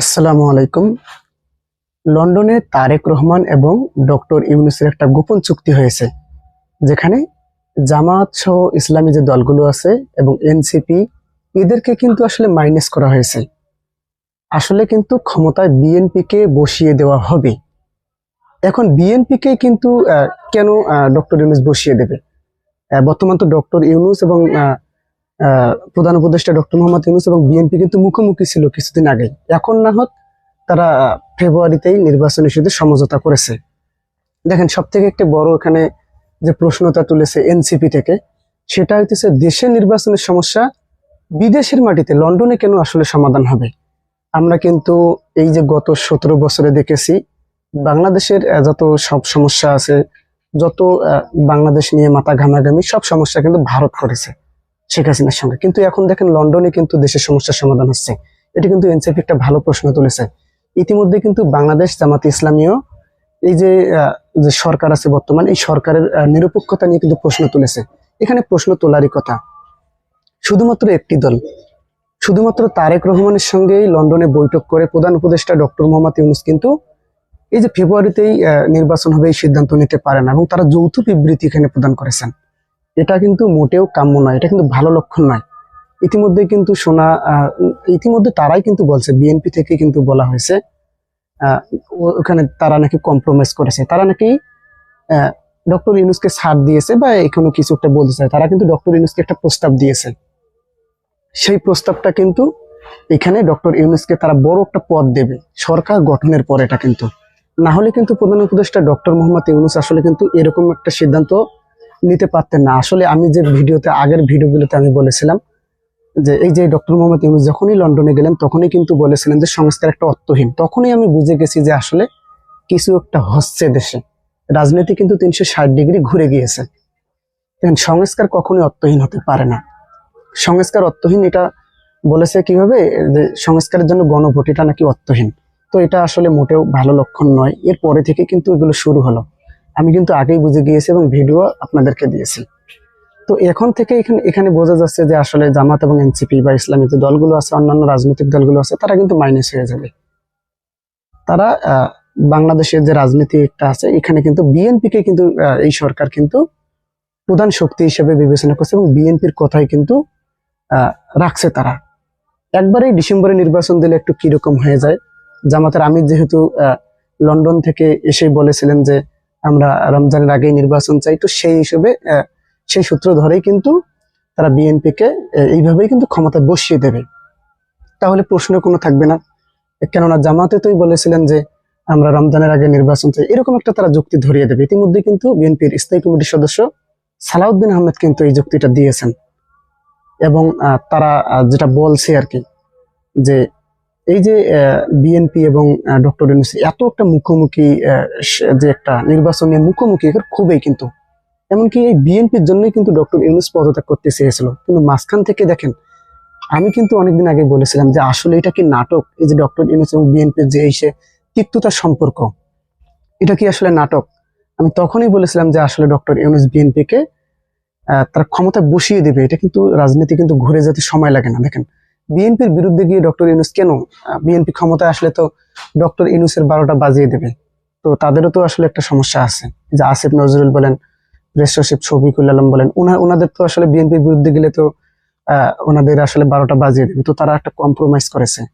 আসসালামু আলাইকুম। লন্ডনে তারেক রহমান এবং ডক্টর ইউনুসের একটা গোপন চুক্তি হয়েছে, যেখানে জামাত সহ ইসলামী যে দলগুলো আছে এবং এনসিপি, এদেরকে কিন্তু আসলে মাইনাস করা হয়েছে। আসলে কিন্তু ক্ষমতায় বিএনপিকে বসিয়ে দেওয়া হবে। এখন বিএনপিকে কিন্তু কেন ডক্টর ইউনুস বসিয়ে দেবে? বর্তমান তো ডক্টর ইউনুস এবং প্রধান উপদেষ্টা ডক্টর মোহাম্মদ ইউনুস এবং বিএনপি কিন্তু মুখোমুখি ছিল কিছুদিন আগে এখন না হোক, তারা ফেব্রুয়ারিতেই নির্বাচন ইস্যুতে সমঝোতা করেছে। দেখেন সব থেকে একটা বড় এখানে যে প্রশ্নটা তুলেছে এনসিপি থেকে, সেটা হইতেছে, দেশের নির্বাচনের সমস্যা বিদেশের মাটিতে, লন্ডনে কেন আসলে সমাধান হবে? আমরা কিন্তু এই যে গত সতেরো বছরে দেখেছি, বাংলাদেশের যত সব সমস্যা আছে, যত বাংলাদেশ নিয়ে মাথা ঘামাঘামি, সব সমস্যা কিন্তু ভারত করেছে। শেখ হাসিনার সঙ্গে। কিন্তু এখন দেখেন লন্ডনে কিন্তু দেশের সমস্যার সমাধান হচ্ছে। এটি কিন্তু এনসিপি একটা ভালো প্রশ্ন তুলেছে। ইতিমধ্যে কিন্তু বাংলাদেশ, জামাত ইসলামীয় এই যে যে সরকার আছে বর্তমান, এই সরকারের নিরপেক্ষতা নিয়ে কিন্তু প্রশ্ন তুলেছে। এখানে প্রশ্ন তোলারই কথা। শুধুমাত্র একটি দল, শুধুমাত্র তারেক রহমানের সঙ্গেই লন্ডনে বৈঠক করে প্রধান উপদেষ্টা ডক্টর মোহাম্মদ ইউনুস কিন্তু এই যে ফেব্রুয়ারিতেই নির্বাচন হবে এই সিদ্ধান্ত নিতে পারে না এবং তারা যৌথ বিবৃতি এখানে প্রদান করেছেন। এটা কিন্তু মোটেও কাম্য নয়, এটা কিন্তু ভালো লক্ষণ নয়। ইতিমধ্যে কিন্তু শোনা ইতিমধ্যে তারাই কিন্তু বলছে বিএনপি থেকে কিন্তু বলা হয়েছে ওখানে তারা নাকি কম্প্রোমাইজ করেছে। তারা নাকি ডক্টর ইউনুসকে ছাড় দিয়েছে বা এখনও কিছু একটা বলতে চায়। তারা কিন্তু ডক্টর ইউনুসকে একটা প্রস্তাব দিয়েছে। সেই প্রস্তাবটা কিন্তু এখানে ডক্টর ইউনুসকে তারা বড় একটা পদ দেবে, সরকার গঠনের পর এটা কিন্তু। না হলে কিন্তু প্রধান উপদেষ্টা ডক্টর মোহাম্মদ ইউনুস আসলে কিন্তু এরকম একটা সিদ্ধান্ত নিতে পারতেন না। আসলে আমি যে ভিডিওতে, আগের ভিডিওগুলোতে আমি বলেছিলাম যে, এই যে ডক্টর মোহাম্মদ ইউনুস যখনই লন্ডনে গেলেন, তখনই কিন্তু বলেছিলেন যে, সংস্কার একটা অর্থহীন। তখনই আমি বুঝে গেছি যে, আসলে কিছু একটা হচ্ছে দেশে। রাজনীতি কিন্তু তিনশো ষাট ডিগ্রি ঘুরে গিয়েছে। সংস্কার কখনোই অর্থহীন হতে পারে না। সংস্কার অর্থহীন, এটা বলেছে কীভাবে? যে, সংস্কারের জন্য গণভোট, এটা নাকি অর্থহীন। তো এটা আসলে মোটেও ভালো লক্ষণ নয়। এর পরে থেকে কিন্তু এগুলো শুরু হলো। আমি কিন্তু আগেই বুঝে গিয়েছি এবং ভিডিও আপনাদেরকে দিয়েছি। তো এখন থেকে এখানে এখানে বোঝা যাচ্ছে যে আসলে জামাত এবং এনসিপি বা ইসলামিক যে দলগুলো আছে, অন্যান্য রাজনৈতিক দলগুলো আছে, তারা কিন্তু মাইনাস হয়ে যাবে। তারা বাংলাদেশের যে রাজনীতি একটা আছে, এখানে কিন্তু বিএনপি কে কিন্তু এই সরকার কিন্তু প্রধান শক্তি হিসেবে বিবেচনা করছে এবং বিএনপির কথাই কিন্তু রাখছে তারা। একবারেই ডিসেম্বরে নির্বাচন দিলে একটু কীরকম হয়ে যায়? জামাতের আমির যেহেতু লন্ডন থেকে এসে বলেছিলেন যে আমরা রমজানের আগেই নির্বাচন চাই, তো সেই হিসেবে সেই সূত্র ধরেই কিন্তু তারা বিএনপি কে এইভাবেই কিন্তু ক্ষমতায় বসিয়ে দেবে। তাহলে প্রশ্ন কোনো থাকবে না। কেননা জামাতে তোই বলেছিলেন যে, আমরা রমজানের আগে নির্বাচন চাই, এরকম একটা তারা যুক্তি ধরিয়ে দেবে। ইতিমধ্যে কিন্তু বিএনপির স্থায়ী কমিটির সদস্য সালাউদ্দিন আহমেদ কিন্তু এই যুক্তিটা দিয়েছেন। এবং তারা যেটা বলছে আর কি, যে এই যে বিএনপি এবং ডক্টর ইউনুস এত একটা মুখোমুখি যে একটা নির্বাচনের মুখোমুখি এগুলো খুবই কিন্তু। এমনকি এই বিএনপির জন্যই কিন্তু ডক্টর ইউনুস পদত্যাগ করতে চেয়েছিল। কিন্তু মাঝখান থেকে দেখেন, আমি কিন্তু অনেকদিন আগে বলেছিলাম যে আসলে এটা কি নাটক? এই যে ডক্টর ইউনুস এবং বিএনপির যে এই সে তিক্ততার সম্পর্ক, এটা কি আসলে নাটক? আমি তখনই বলেছিলাম যে আসলে ডক্টর ইউনুস বিএনপিকে তার ক্ষমতা বসিয়ে দেবে। এটা কিন্তু রাজনীতি কিন্তু ঘুরে যেতে সময় লাগে না। দেখেন বিএনপির বিরুদ্ধে গিয়ে ডক্টর ইউনুস কেন? বিএনপি ক্ষমতায় আসলে তো ডক্টর ইউনুসের বারোটা বাজিয়ে দেবে। তো তাদেরও তো আসলে একটা সমস্যা আছে। যে আসিফ নজরুল বলেন সচিব শফিকুল আলম বলেন ওনা- ওনাদের তো আসলে বিএনপির বিরুদ্ধে গেলে তো ওনাদের আসলে বারোটা বাজিয়ে দেবে। তো তারা একটা কম্প্রোমাইজ করেছে।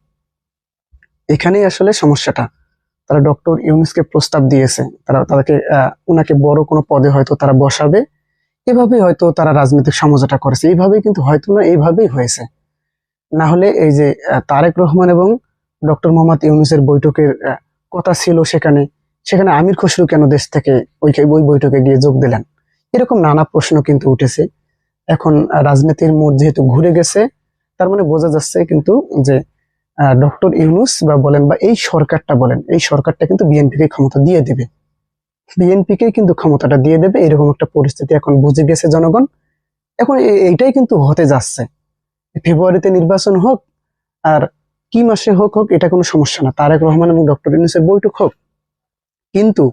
এখানেই আসলে সমস্যাটা। তারা ডক্টর ইউনুসকে প্রস্তাব দিয়েছে। তারা, তাদেরকে ওনাকে বড় কোনো পদে হয়তো তারা বসাবে। এভাবেই হয়তো তারা রাজনৈতিক সমঝোতা করেছে। এইভাবেই কিন্তু হয়তো না এইভাবেই হয়েছে। না হলে এই যে তারেক রহমান এবং ডক্টর মোহাম্মদ ইউনুসের বৈঠকের কথা ছিল সেখানে সেখানে আমির খসরু কেন দেশ থেকে ওই ওই বৈঠকে গিয়ে যোগ দিলেন? এরকম নানা প্রশ্ন কিন্তু উঠেছে। এখন রাজনীতির মোড় যেহেতু ঘুরে গেছে, তার মানে বোঝা যাচ্ছে কিন্তু যে ডক্টর ইউনুস বা বলেন বা এই সরকারটা বলেন, এই সরকারটা কিন্তু বিএনপিকে ক্ষমতা দিয়ে দেবে। বিএনপিকে কিন্তু ক্ষমতাটা দিয়ে দেবে, এরকম একটা পরিস্থিতি এখন বুঝে গেছে জনগণ। এখন এইটাই কিন্তু হতে যাচ্ছে। ফেব্রুয়ারিতে নির্বাচন হোক আর কি মাসে হোক হোক, এটা কোনো সমস্যা না। তারেক রহমান এবং ডক্টর ইউনুসের বৈঠক হোক। কিন্তু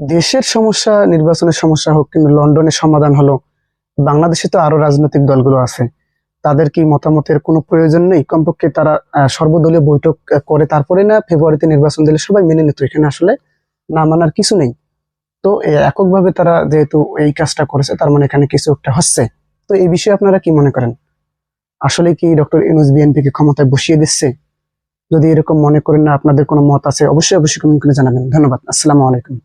দেশের সমস্যা, নির্বাচনের সমস্যা হোক, কিন্তু লন্ডনে সমাধান হলো, বাংলাদেশে তো আরও রাজনৈতিক দলগুলো আছে, তাদের কি মতামতের কোনো প্রয়োজন নেই? কমপক্ষে তারা সর্বদলীয় বৈঠক করে তারপরে না ফেব্রুয়ারিতে নির্বাচন দিলে সবাই মেনে নিত, এখানে আসলে না মানার কিছু নেই। তো এককভাবে তারা যেহেতু এই কাজটা করেছে, তার মানে এখানে কিছু একটা হচ্ছে। তো এই বিষয়ে আপনারা কি মনে করেন? আসলে কি ডক্টর ইউনুস বিএনপিকে ক্ষমতায় বসিয়ে দিচ্ছে? যদি এরকম মনে করেন না, আপনাদের কোনো মত আছে, অবশ্যই অবশ্যই কমেন্ট করে জানাবেন। ধন্যবাদ, আসসালামু আলাইকুম।